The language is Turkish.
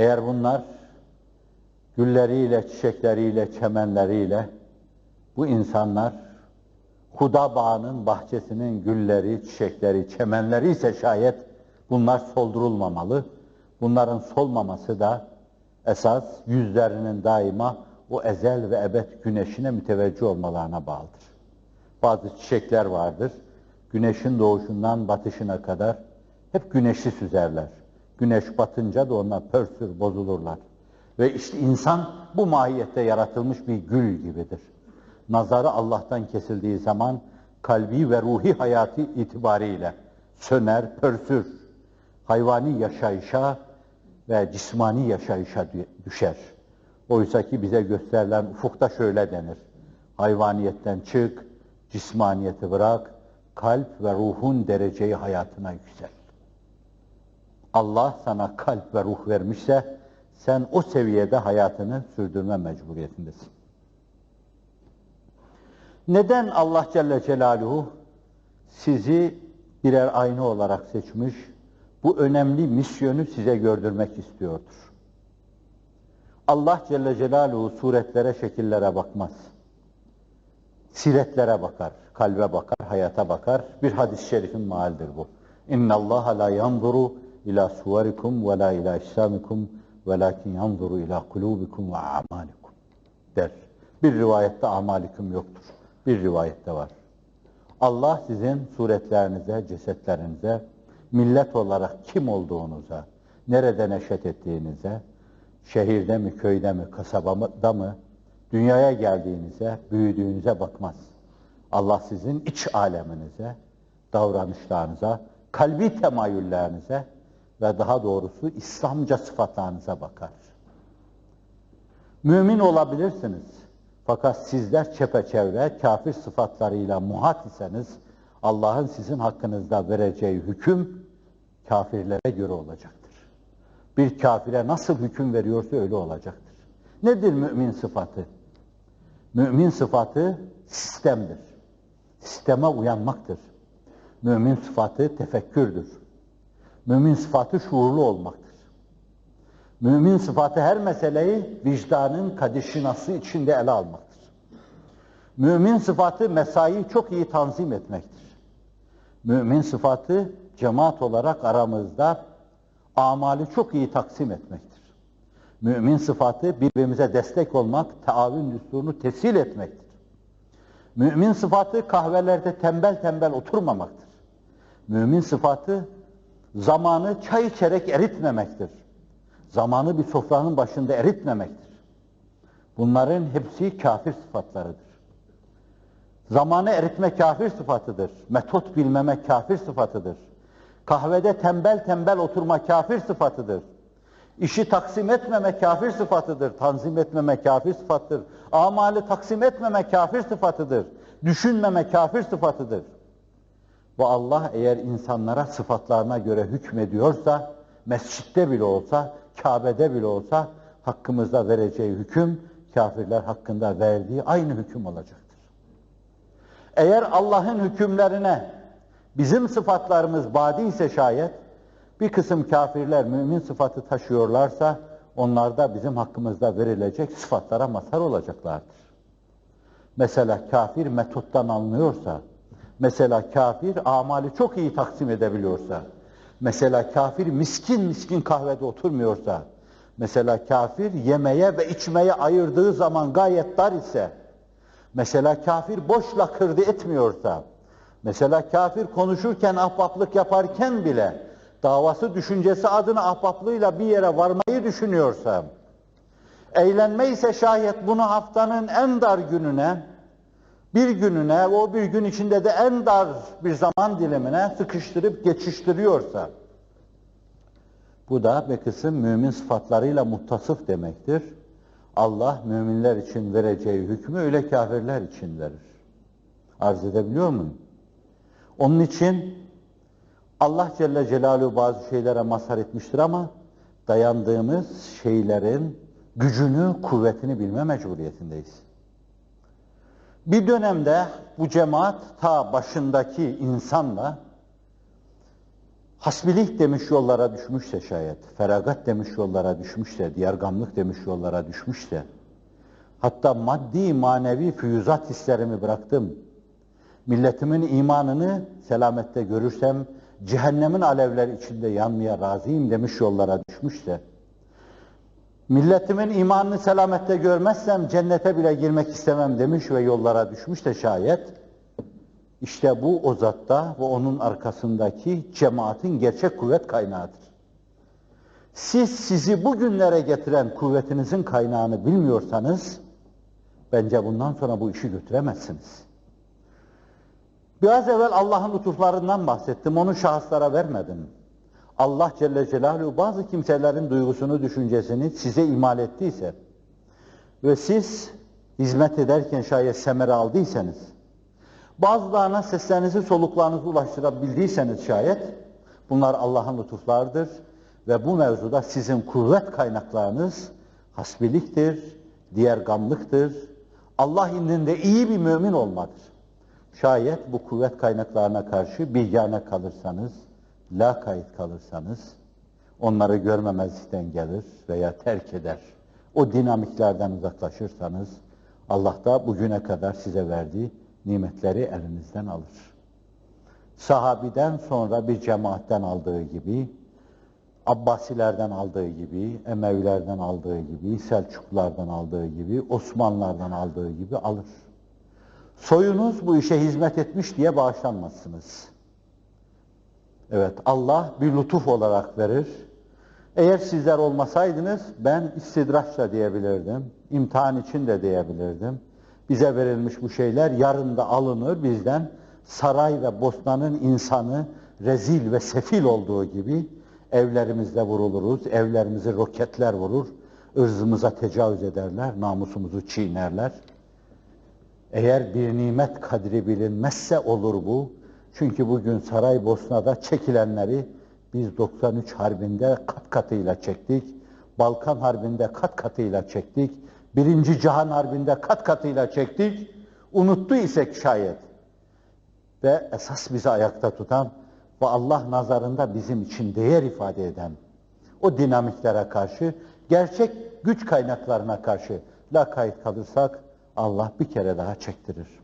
Eğer bunlar gülleriyle, çiçekleriyle, çemenleriyle bu insanlar Huda Bağı'nın bahçesinin gülleri, çiçekleri, çemenleri ise şayet bunlar soldurulmamalı. Bunların solmaması da esas yüzlerinin daima o ezel ve ebed güneşine müteveccih olmalarına bağlıdır. Bazı çiçekler vardır. Güneşin doğuşundan batışına kadar hep güneşi süzerler. Güneş batınca da onlar pörsür, bozulurlar. Ve işte insan bu mahiyette yaratılmış bir gül gibidir. Nazarı Allah'tan kesildiği zaman kalbi ve ruhi hayatı itibariyle söner, pörsür. Hayvani yaşayışa ve cismani yaşayışa düşer. Oysa ki bize gösterilen ufukta şöyle denir. Hayvaniyetten çık, cismaniyeti bırak, kalp ve ruhun dereceyi hayatına yüksel. Allah sana kalp ve ruh vermişse sen o seviyede hayatını sürdürme mecburiyetindesin. Neden Allah Celle Celaluhu sizi birer ayna olarak seçmiş, bu önemli misyonu size gördürmek istiyordur. Allah Celle Celaluhu suretlere, şekillere bakmaz. Siretlere bakar, kalbe bakar, hayata bakar. Bir hadis-i şerifin mahaldir bu. İnna Allah la yanzuru ila suvarikum ve la ila işsamikum velakin yanzuru ila kulubikum ve amalikum der. Bir rivayette amalikum yoktur. Bir rivayette var. Allah sizin suretlerinize, cesetlerinize, millet olarak kim olduğunuza, nerede neşet ettiğinize, şehirde mi, köyde mi, kasabada mı, dünyaya geldiğinize, büyüdüğünüze bakmaz. Allah sizin iç aleminize, davranışlarınıza, kalbi temayüllerinize ve daha doğrusu İslamca sıfatlarınıza bakar. Mümin olabilirsiniz. Fakat sizler çepeçevre kafir sıfatlarıyla muhat iseniz Allah'ın sizin hakkınızda vereceği hüküm kafirlere göre olacaktır. Bir kafire nasıl hüküm veriyorsa öyle olacaktır. Nedir mümin sıfatı? Mümin sıfatı sistemdir. Sisteme uyanmaktır. Mümin sıfatı tefekkürdür. Mümin sıfatı şuurlu olmaktır. Mümin sıfatı her meseleyi vicdanın kadişinası içinde ele almaktır. Mümin sıfatı mesai çok iyi tanzim etmektir. Mümin sıfatı cemaat olarak aramızda amali çok iyi taksim etmektir. Mümin sıfatı birbirimize destek olmak, taavün düsturunu tesil etmektir. Mümin sıfatı kahvelerde tembel tembel oturmamaktır. Mümin sıfatı zamanı çay içerek eritmemektir. Zamanı bir sofranın başında eritmemektir. Bunların hepsi kafir sıfatlarıdır. Zamanı eritme kafir sıfatıdır. Metot bilmeme kafir sıfatıdır. Kahvede tembel tembel oturma kafir sıfatıdır. İşi taksim etmeme kafir sıfatıdır. Tanzim etmeme kafir sıfatıdır. Amali taksim etmeme kafir sıfatıdır. Düşünmeme kafir sıfatıdır. Bu Allah eğer insanlara sıfatlarına göre hükmediyorsa, mescitte bile olsa, Kabe'de bile olsa hakkımızda vereceği hüküm, kafirler hakkında verdiği aynı hüküm olacaktır. Eğer Allah'ın hükümlerine bizim sıfatlarımız badi ise şayet, bir kısım kafirler mümin sıfatı taşıyorlarsa, onlar da bizim hakkımızda verilecek sıfatlara mazhar olacaklardır. Mesela kafir metottan anlıyorsa, mesela kafir amali çok iyi taksim edebiliyorsa, mesela kafir miskin miskin kahvede oturmuyorsa, mesela kafir yemeye ve içmeye ayırdığı zaman gayet dar ise, mesela kafir boş lakırdı etmiyorsa, mesela kafir konuşurken ahbaplık yaparken bile davası düşüncesi adına ahbaplığıyla bir yere varmayı düşünüyorsa, eğlenme ise şayet bunu haftanın en dar gününe, bir gününe, o bir gün içinde de en dar bir zaman dilimine sıkıştırıp geçiştiriyorsa, bu da bir kısım mümin sıfatlarıyla muttasıf demektir. Allah müminler için vereceği hükmü öyle kafirler için verir. Arz edebiliyor muyum? Onun için Allah Celle Celaluhu bazı şeylere mazhar etmiştir ama dayandığımız şeylerin gücünü, kuvvetini bilme mecburiyetindeyiz. Bir dönemde bu cemaat ta başındaki insanla hasbilik demiş yollara düşmüşse şayet, feragat demiş yollara düşmüşse, diyargamlık demiş yollara düşmüşse, hatta maddi manevi füyüzat hislerimi bıraktım, milletimin imanını selamette görürsem, cehennemin alevleri içinde yanmaya razıyım demiş yollara düşmüşse, milletimin imanını selamette görmezsem cennete bile girmek istemem demiş ve yollara düşmüş de şayet, işte bu o zatta ve onun arkasındaki cemaatin gerçek kuvvet kaynağıdır. Siz sizi bugünlere getiren kuvvetinizin kaynağını bilmiyorsanız, bence bundan sonra bu işi götüremezsiniz. Biraz evvel Allah'ın lütuflarından bahsettim, onu şahıslara vermedim. Allah Celle Celaluhu bazı kimselerin duygusunu, düşüncesini size imal ettiyse ve siz hizmet ederken şayet semere aldıysanız, bazılarına seslerinizi, soluklarınızı ulaştırabildiyseniz şayet, bunlar Allah'ın lütuflarıdır ve bu mevzuda sizin kuvvet kaynaklarınız hasbiliktir, diğer gamlıktır, Allah indinde iyi bir mümin olmadır. Şayet bu kuvvet kaynaklarına karşı bilgâne kalırsanız, la kayıt kalırsanız, onları görmemezlikten gelir veya terk eder. O dinamiklerden uzaklaşırsanız, Allah da bugüne kadar size verdiği nimetleri elinizden alır. Sahabiden sonra bir cemaatten aldığı gibi, Abbasilerden aldığı gibi, Emevilerden aldığı gibi, Selçuklulardan aldığı gibi, Osmanlılardan aldığı gibi alır. Soyunuz bu işe hizmet etmiş diye bağışlanmazsınız. Evet, Allah bir lütuf olarak verir. Eğer sizler olmasaydınız ben istidraçla diyebilirdim, imtihan için de diyebilirdim. Bize verilmiş bu şeyler yarın da alınır bizden. Saray ve Bosna'nın insanı rezil ve sefil olduğu gibi evlerimizde vuruluruz, evlerimizi roketler vurur, ırzımıza tecavüz ederler, namusumuzu çiğnerler. Eğer bir nimet kadri bilinmezse olur bu. Çünkü bugün Saraybosna'da çekilenleri biz 93 Harbi'nde kat katıyla çektik. Balkan Harbi'nde kat katıyla çektik. Birinci Cihan Harbi'nde kat katıyla çektik. Unuttu isek şayet. Ve esas bizi ayakta tutan ve Allah nazarında bizim için değer ifade eden o dinamiklere karşı, gerçek güç kaynaklarına karşı la kayıt kalırsak Allah bir kere daha çektirir.